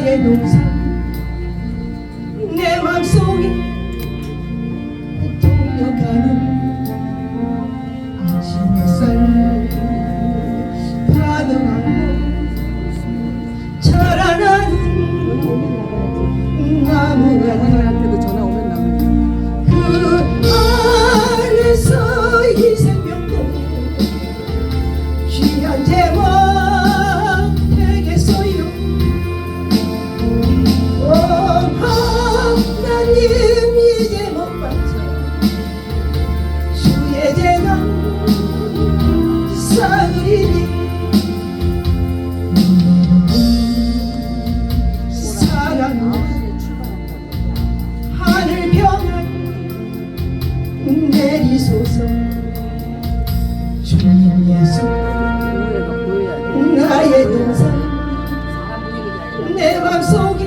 나의 동산 내 맘속에 자라나는 나무 나오는 그 안에서 이 생명도 귀한 제 내리소서 주님 예수. 나의 아니라 내 맘속에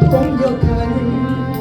공격하는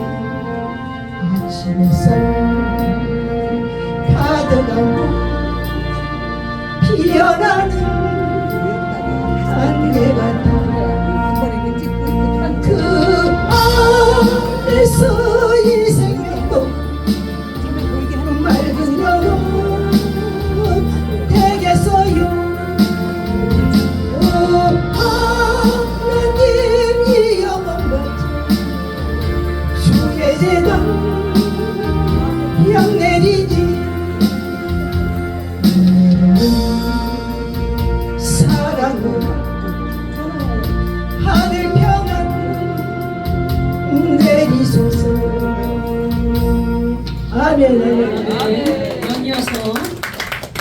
연이어서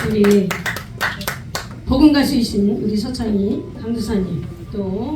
우리 복음 가수이신 우리 서창희 강두사님 또